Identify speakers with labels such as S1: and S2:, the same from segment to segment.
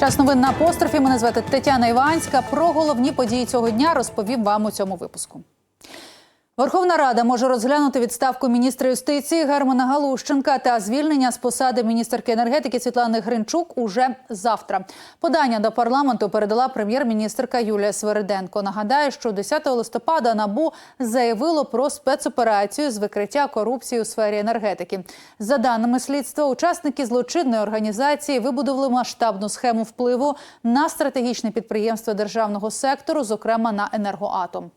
S1: Час новин на апострофі. Мене звати Тетяна Іванська. Про головні події цього дня розповім вам у цьому випуску. Верховна Рада може розглянути відставку міністра юстиції Германа Галущенка та звільнення з посади міністерки енергетики Світлани Гринчук уже завтра. Подання до парламенту передала прем'єр-міністерка Юлія Свериденко. Нагадаю, що 10 листопада набу заявило про спецоперацію з викриття корупції у сфері енергетики. За даними слідства, учасники злочинної організації вибудували масштабну схему впливу на стратегічне підприємства державного сектору, зокрема на енергоатом.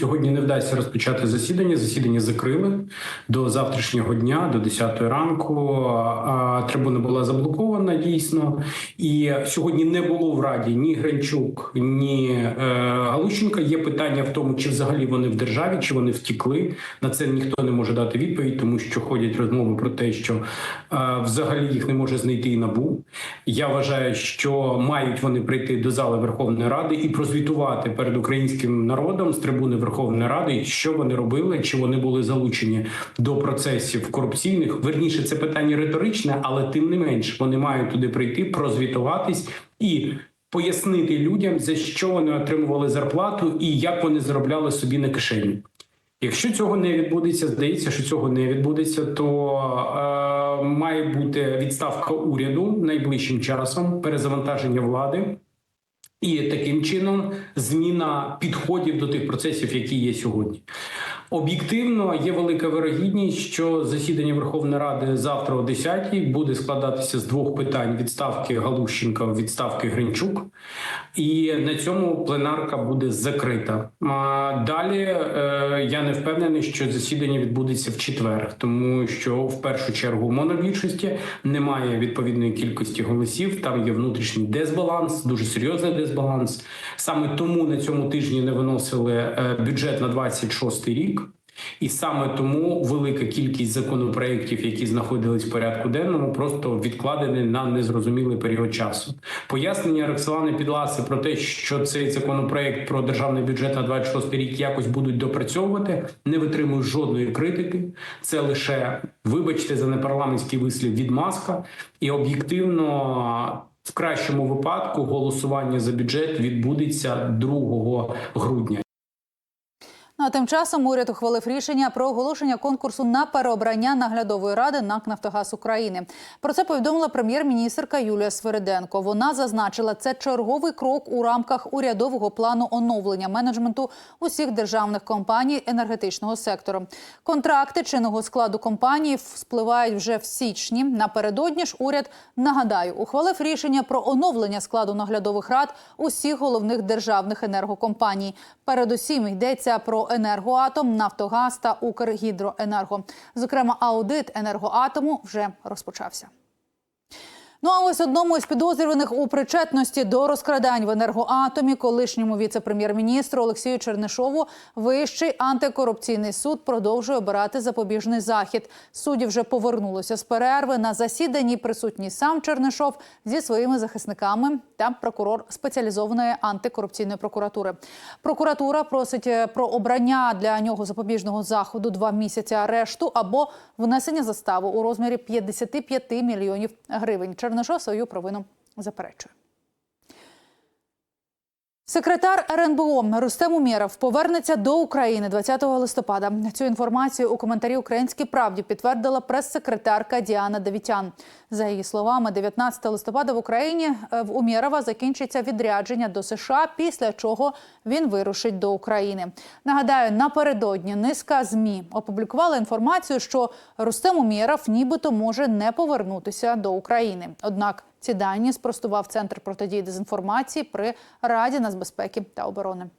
S2: Сьогодні не вдасться розпочати засідання. Засідання закрили до завтрашнього дня, до 10 ранку. Трибуна була заблокована дійсно, і сьогодні не було в раді ні Гринчук, ні е, Галущенка. Є питання в тому, чи взагалі вони в державі, чи вони втікли. На це ніхто не може дати відповідь, тому що ходять розмови про те, що е, взагалі їх не може знайти і набу. Я вважаю, що мають вони прийти до зали Верховної Ради і прозвітувати перед українським народом з трибуни Верховної Ради, що вони робили, чи вони були залучені до процесів корупційних. Верніше, це питання риторичне, але тим не менш вони мають туди прийти, прозвітуватись і пояснити людям, за що вони отримували зарплату і як вони заробляли собі на кишені. Якщо цього не відбудеться, здається, що цього не відбудеться, то е, має бути відставка уряду найближчим часом, перезавантаження влади. І таким чином зміна підходів до тих процесів, які є сьогодні. Об'єктивно є велика вирогідність, що засідання Верховної Ради завтра о 10-й буде складатися з двох питань: відставки Галущенка, відставки Гринчук, і на цьому пленарка буде закрита. А далі е, я не впевнений, що засідання відбудеться в четвер, тому що в першу чергу монобільшості немає відповідної кількості голосів. Там є внутрішній дисбаланс, дуже серйозний дисбаланс. Саме тому на цьому тижні не виносили е, бюджет на 26 рік. І саме тому велика кількість законопроєктів, які знаходились в порядку денному, просто відкладені на незрозумілий період часу. Пояснення Роксолани Підласи про те, що цей законопроєкт про державний бюджет на 26 рік якось будуть допрацьовувати, не витримує жодної критики. Це лише, вибачте, за непарламентський вислів від маска, і об'єктивно. В кращому випадку голосування за бюджет відбудеться 2 грудня.
S1: А тим часом уряд ухвалив рішення про оголошення конкурсу на переобрання наглядової ради НАК «Нафтогаз України. Про це повідомила прем'єр-міністерка Юлія Свериденко. Вона зазначила, це черговий крок у рамках урядового плану оновлення менеджменту усіх державних компаній енергетичного сектору. Контракти чинного складу компанії спливають вже в січні. Напередодні ж уряд нагадаю ухвалив рішення про оновлення складу наглядових рад усіх головних державних енергокомпаній. Передусім йдеться про енергоатом, Нафтогаз та Укргідроенерго. Зокрема, аудит енергоатому вже розпочався. Ну а ось одному із підозрюваних у причетності до розкрадань в енергоатомі, колишньому віце-прем'єр-міністру Олексію Чернишову, вищий антикорупційний суд продовжує обирати запобіжний захід. Судді вже повернулися з перерви на засіданні. Присутній сам Чернишов зі своїми захисниками та прокурор спеціалізованої антикорупційної прокуратури. Прокуратура просить е, про обрання для нього запобіжного заходу два місяці арешту або внесення застави у розмірі 55 мільйонів гривень. Чернишов свою провину заперечує. Секретар РНБО Рустем Умєров повернеться до України 20 листопада. Цю інформацію у коментарі Українській правді підтвердила прес-секретарка Діана Давітян. За її словами, 19 листопада в Україні е, в Умєрова закінчиться відрядження до США, після чого він вирушить до України. Нагадаю, напередодні низка змі опублікувала інформацію, що Рустем Умєров нібито може не повернутися до України. Однак ці дані спростував центр протидії дезінформації при Раді нацбезпеки та оборони.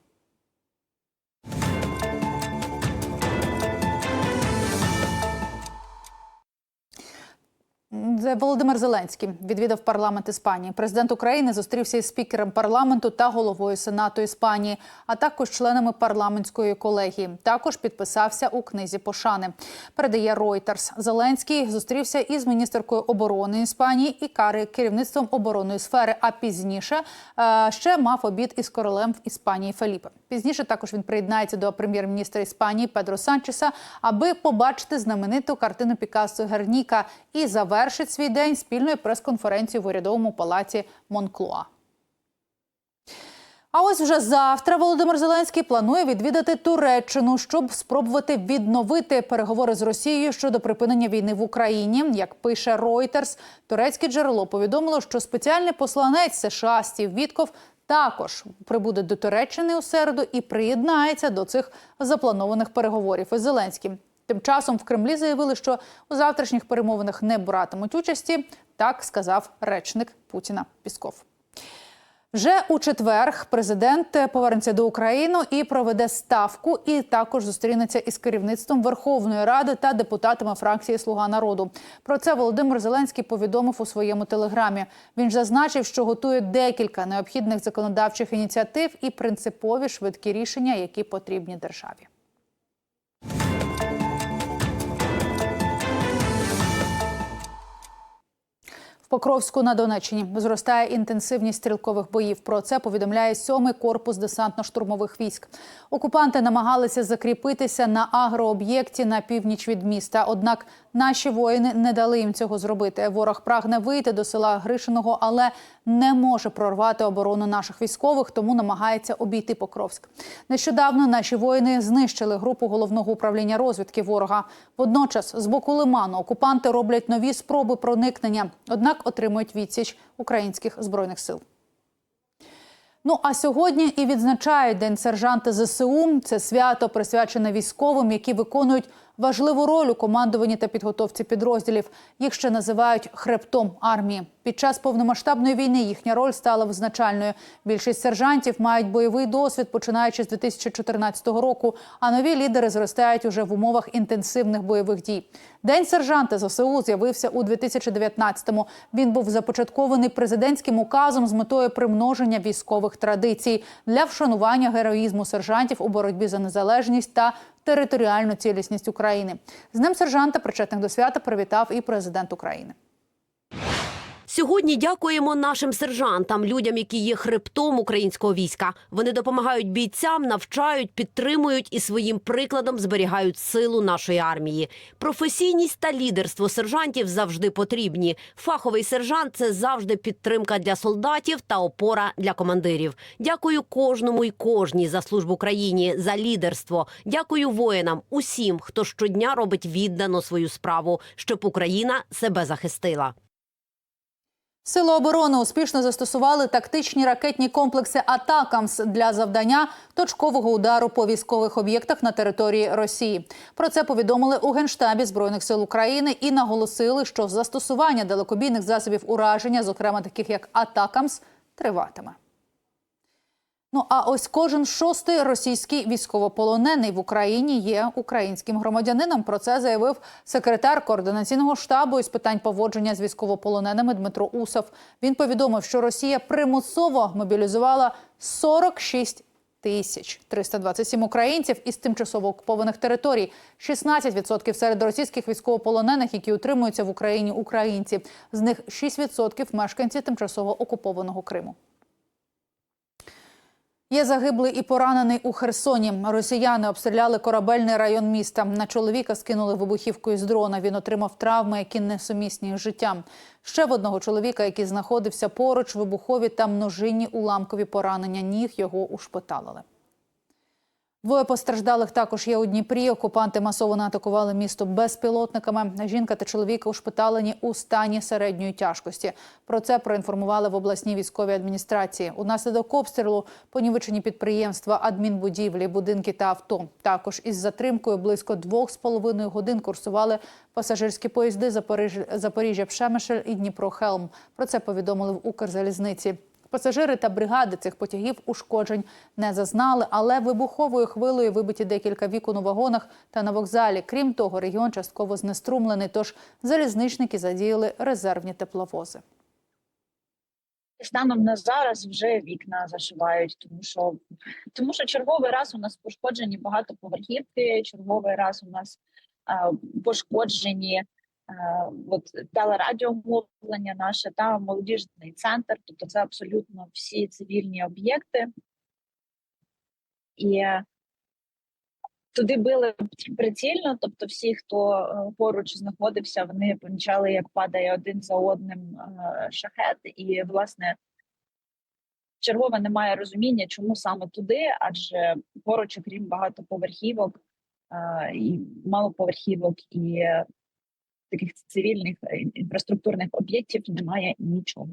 S1: Володимир Зеленський відвідав парламент Іспанії. Президент України зустрівся із спікером парламенту та головою сенату Іспанії, а також членами парламентської колегії. Також підписався у книзі пошани. Передає Reuters. Зеленський зустрівся із міністеркою оборони Іспанії і кари керівництвом оборонної сфери. А пізніше е, ще мав обід із королем в Іспанії Феліпе. Пізніше також він приєднається до прем'єр-міністра Іспанії Педро Санчеса, аби побачити знамениту картину Пікассо Герніка і завершити завершить свій день спільною прес-конференцією в урядовому палаці Монклуа. А ось вже завтра Володимир Зеленський планує відвідати Туреччину, щоб спробувати відновити переговори з Росією щодо припинення війни в Україні. Як пише Reuters, турецьке джерело повідомило, що спеціальний посланець США Стів Вітков також прибуде до Туреччини у середу і приєднається до цих запланованих переговорів із Зеленським. Тим часом в Кремлі заявили, що у завтрашніх перемовинах не братимуть участі. Так сказав речник Путіна Пісков. Вже у четвер президент повернеться до України і проведе ставку, і також зустрінеться із керівництвом Верховної Ради та депутатами фракції Слуга народу. Про це Володимир Зеленський повідомив у своєму телеграмі. Він зазначив, що готує декілька необхідних законодавчих ініціатив і принципові швидкі рішення, які потрібні державі. В Покровську на Донеччині зростає інтенсивність стрілкових боїв. Про це повідомляє сьомий корпус десантно-штурмових військ. Окупанти намагалися закріпитися на агрооб'єкті на північ від міста. Однак наші воїни не дали їм цього зробити. Ворог прагне вийти до села Гришиного, але не може прорвати оборону наших військових, тому намагається обійти Покровськ. Нещодавно наші воїни знищили групу головного управління розвідки ворога. Водночас, з боку лиману, окупанти роблять нові спроби проникнення, однак отримують відсіч українських збройних сил. Ну а сьогодні і відзначають День сержанта ЗСУ. Це свято присвячене військовим, які виконують важливу роль у командуванні та підготовці підрозділів. Їх ще називають хребтом армії. Під час повномасштабної війни їхня роль стала визначальною. Більшість сержантів мають бойовий досвід, починаючи з 2014 року. А нові лідери зростають уже в умовах інтенсивних бойових дій. День сержанта ЗСУ з'явився у 2019-му. Він був започаткований президентським указом з метою примноження військових традицій для вшанування героїзму сержантів у боротьбі за незалежність та територіальну цілісність України. З ним сержанта, причетних до свята, привітав і президент України.
S3: Сьогодні дякуємо нашим сержантам, людям, які є хребтом українського війська. Вони допомагають бійцям, навчають, підтримують і своїм прикладом зберігають силу нашої армії. Професійність та лідерство сержантів завжди потрібні. Фаховий сержант це завжди підтримка для солдатів та опора для командирів. Дякую кожному і кожній за службу країні, за лідерство. Дякую воїнам, усім, хто щодня робить віддано свою справу, щоб Україна себе захистила.
S1: Сили оборони успішно застосували тактичні ракетні комплекси Атакамс для завдання точкового удару по військових об'єктах на території Росії. Про це повідомили у генштабі збройних сил України і наголосили, що застосування далекобійних засобів ураження, зокрема таких як Атакамс, триватиме. Ну а ось кожен шостий російський військовополонений в Україні є українським громадянином. Про це заявив секретар координаційного штабу із питань поводження з військовополоненими Дмитро Усов. Він повідомив, що Росія примусово мобілізувала 46 тисяч 327 українців із тимчасово окупованих територій. 16% серед російських військовополонених, які утримуються в Україні, українці. З них 6% мешканці тимчасово окупованого Криму. Є загиблий і поранений у Херсоні. Росіяни обстріляли корабельний район міста. На чоловіка скинули вибухівку з дрона. Він отримав травми, які несумісні з життям. Ще в одного чоловіка, який знаходився поруч, вибухові та множинні уламкові поранення ніг його ушпиталили. Двоє постраждалих також є у Дніпрі. Окупанти масово атакували місто безпілотниками. Жінка та чоловіка ушпиталені у стані середньої тяжкості. Про це проінформували в обласній військовій адміністрації. Унаслідок обстрілу понівечені підприємства, адмінбудівлі, будинки та авто. Також із затримкою близько двох з половиною годин курсували пасажирські поїзди Запоріжжя Пшемишель і Дніпро Хелм. Про це повідомили в Укрзалізниці. Пасажири та бригади цих потягів ушкоджень не зазнали, але вибуховою хвилею вибиті декілька вікон у вагонах та на вокзалі. Крім того, регіон частково знеструмлений, тож залізничники задіяли резервні тепловози.
S4: Станом на зараз вже вікна зашивають, тому що тому що черговий раз у нас пошкоджені багатоповерхівки, черговий раз у нас е, пошкоджені от телерадіомовлення наше та молодіжний центр. Тобто це абсолютно всі цивільні об'єкти. І туди били прицільно. Тобто, всі, хто е, поруч знаходився, вони помічали, як падає один за одним е, шахет, і власне. Чергове немає розуміння, чому саме туди, адже поруч, окрім багатоповерхівок е, і малоповерхівок і е, таких цивільних е, інфраструктурних об'єктів немає нічого.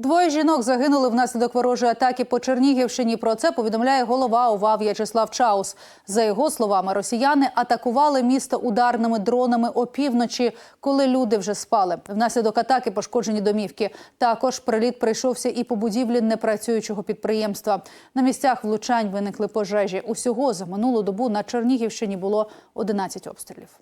S1: Двоє жінок загинули внаслідок ворожої атаки по Чернігівщині. Про це повідомляє голова ОВА В'ячеслав Чаус. За його словами, росіяни атакували місто ударними дронами опівночі, коли люди вже спали. Внаслідок атаки пошкоджені домівки. Також приліт прийшовся і по будівлі непрацюючого підприємства. На місцях влучань виникли пожежі. Усього за минулу добу на Чернігівщині було 11 обстрілів.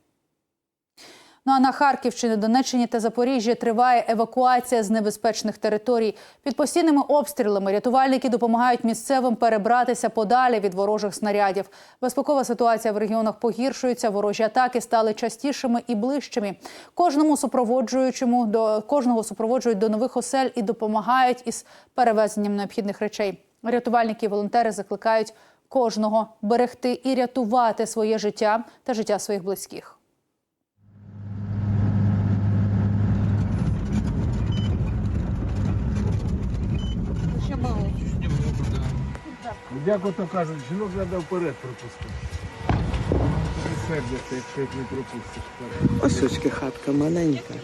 S1: Ну а на Харківщині, Донеччині та Запоріжжі триває евакуація з небезпечних територій. Під постійними обстрілами рятувальники допомагають місцевим перебратися подалі від ворожих снарядів. Безпекова ситуація в регіонах погіршується. Ворожі атаки стали частішими і ближчими. Кожному супроводжуючому до кожного супроводжують до нових осель і допомагають із перевезенням необхідних речей. Рятувальники і волонтери закликають кожного берегти і рятувати своє життя та життя своїх близьких.
S5: Як ото кажуть, жінок треба вперед пропустити. Сердяться, якщо їх не пропустиш.
S6: Ось очки хатка маленька,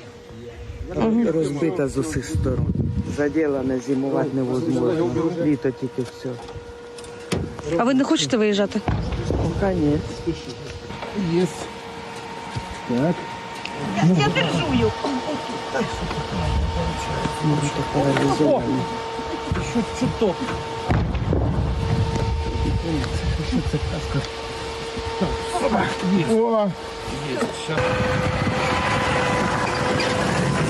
S6: розбита з усіх сторон. Заділена, зимувати невозможно. Літо тільки все.
S7: А ви не хочете виїжджати?
S6: Ну, конечно.
S5: Є. Так.
S6: Може, то паралізовані.
S5: Що чуток. Що це казка? Так. О! Є. Щас.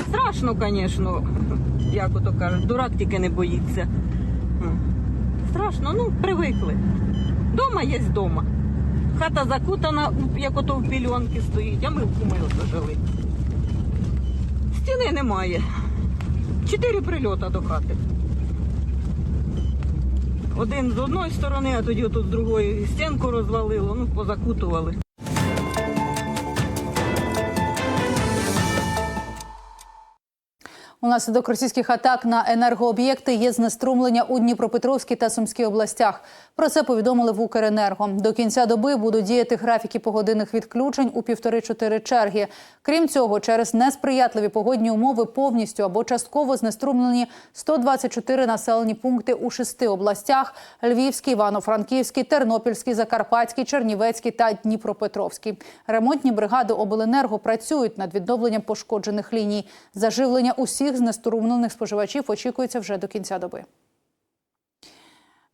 S7: Страшно, звісно, як ото кажуть, дурак тільки не боїться. Страшно, ну, привикли. Дома є дома. Хата закутана, як ото в пільонки стоїть, а ми в кумилку жили. Стіни немає. Чотири прильота до хати. Один з одної сторони, а тоді отут з другої стінку розвалило, ну, позакутували.
S1: Унаслідок російських атак на енергооб'єкти є знеструмлення у Дніпропетровській та Сумській областях. Про це повідомили в Укренерго. До кінця доби будуть діяти графіки погодинних відключень у півтори-чотири черги. Крім цього, через несприятливі погодні умови повністю або частково знеструмлені 124 населені пункти у шести областях: Львівський, Івано-Франківський, Тернопільський, Закарпатський, Чернівецький та Дніпропетровський. Ремонтні бригади обленерго працюють над відновленням пошкоджених ліній. Заживлення усіх знеструмлених споживачів очікується вже до кінця доби.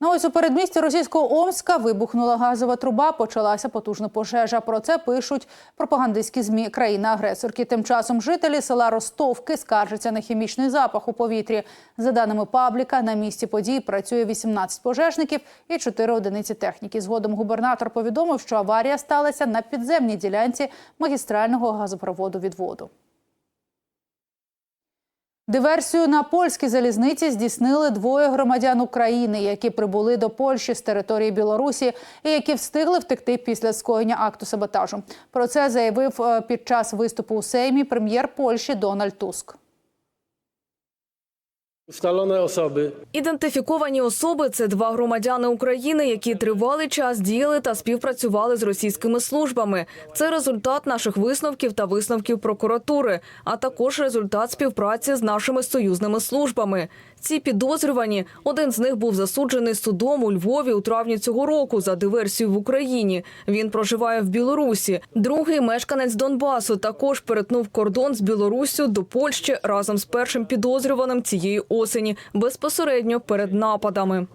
S1: Ну ось у передмісті російського Омська вибухнула газова труба, почалася потужна пожежа. Про це пишуть пропагандистські змі країни-агресорки. Тим часом жителі села Ростовки скаржаться на хімічний запах у повітрі. За даними пабліка, на місці подій працює 18 пожежників і 4 одиниці техніки. Згодом губернатор повідомив, що аварія сталася на підземній ділянці магістрального газопроводу відводу. Диверсію на польській залізниці здійснили двоє громадян України, які прибули до Польщі з території Білорусі і які встигли втекти після скоєння акту саботажу. Про це заявив е, під час виступу у Сеймі прем'єр Польщі Дональд Туск.
S8: Ustalone osoby
S9: Ідентифіковані особи це два громадяни України, які тривалий час діяли та співпрацювали з російськими службами. Це результат наших висновків та висновків прокуратури, а також результат співпраці з нашими союзними службами. Ці підозрювані один з них був засуджений судом у Львові у травні цього року за диверсію в Україні. Він проживає в Білорусі. Другий мешканець Донбасу також перетнув кордон з Білоруссю до Польщі разом з першим підозрюваним цієї осені безпосередньо перед нападами.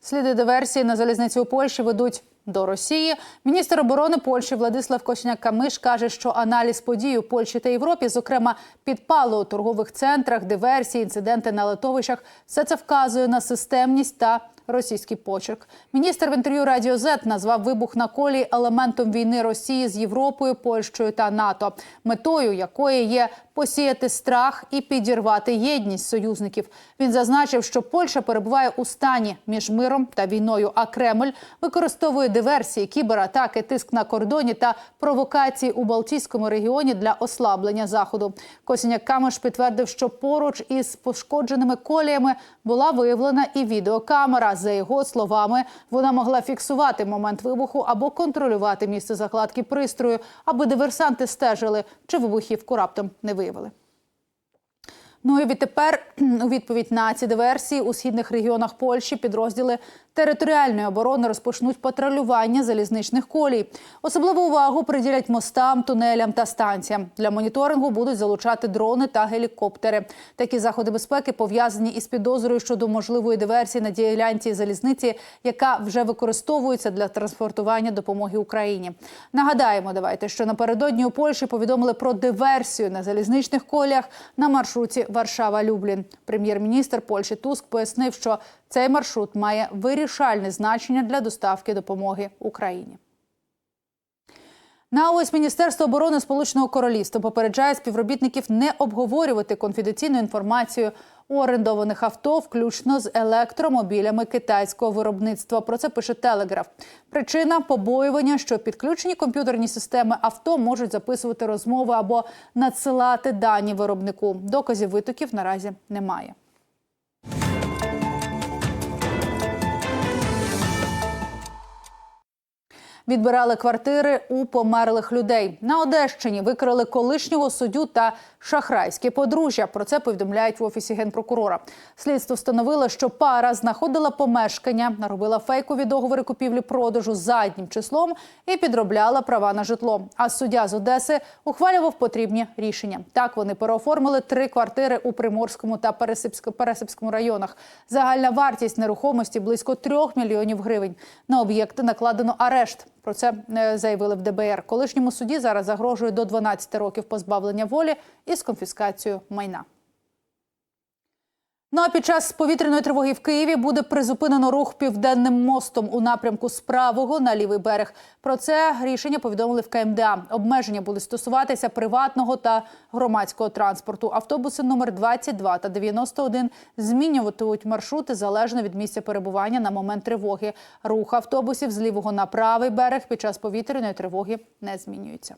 S1: Сліди диверсії на залізниці у Польщі ведуть до Росії. Міністр оборони Польщі Владислав Кошняк-Камиш каже, що аналіз подій у Польщі та Європі, зокрема підпалу у торгових центрах, диверсії, інциденти на литовищах, все це вказує на системність та російський почерк. Міністр в інтерв'ю Радіо Z назвав вибух на колії елементом війни Росії з Європою, Польщею та НАТО, метою якої є посіяти страх і підірвати єдність союзників. Він зазначив, що Польща перебуває у стані між миром та війною, а Кремль використовує диверсії, кібератаки, тиск на кордоні та провокації у Балтійському регіоні для ослаблення заходу. Косіняк Камеш підтвердив, що поруч із пошкодженими коліями була виявлена і відеокамера. За його словами, вона могла фіксувати момент вибуху або контролювати місце закладки пристрою, аби диверсанти стежили, чи вибухівку раптом не виявили. Ну і відтепер у відповідь на ці диверсії у східних регіонах Польщі підрозділи територіальної оборони розпочнуть патрулювання залізничних колій. Особливу увагу приділять мостам, тунелям та станціям. Для моніторингу будуть залучати дрони та гелікоптери. Такі заходи безпеки пов'язані із підозрою щодо можливої диверсії на ділянці залізниці, яка вже використовується для транспортування допомоги Україні. Нагадаємо, давайте, що напередодні у Польщі повідомили про диверсію на залізничних коліях на маршруті Варшава-Люблін. Прем'єр-міністр Польщі Туск пояснив, що цей маршрут має вирішальне значення для доставки допомоги Україні. На ось Міністерство оборони Сполученого Королівства попереджає співробітників не обговорювати конфіденційну інформацію орендованих авто, включно з електромобілями китайського виробництва. Про це пише Телеграф. Причина побоювання, що підключені комп'ютерні системи авто можуть записувати розмови або надсилати дані виробнику. Доказів витоків наразі немає. Відбирали квартири у померлих людей. На Одещині викрили колишнього суддю та шахрайське подружжя. Про це повідомляють в офісі генпрокурора. Слідство встановило, що пара знаходила помешкання, наробила фейкові договори купівлі-продажу заднім числом і підробляла права на житло. А суддя з Одеси ухвалював потрібні рішення. Так вони переоформили три квартири у Приморському та Пересипському районах. Загальна вартість нерухомості близько трьох мільйонів гривень. На об'єкти накладено арешт. Про це е, заявили в ДБР. Колишньому суді зараз загрожує до 12 років позбавлення волі із конфіскацією майна. Ну а під час повітряної тривоги в Києві буде призупинено рух південним мостом у напрямку з правого на лівий берег. Про це рішення повідомили в КМДА. Обмеження будуть стосуватися приватного та громадського транспорту. Автобуси номер 22 та 91 змінюватимуть маршрути залежно від місця перебування на момент тривоги. Рух автобусів з лівого на правий берег під час повітряної тривоги не змінюється.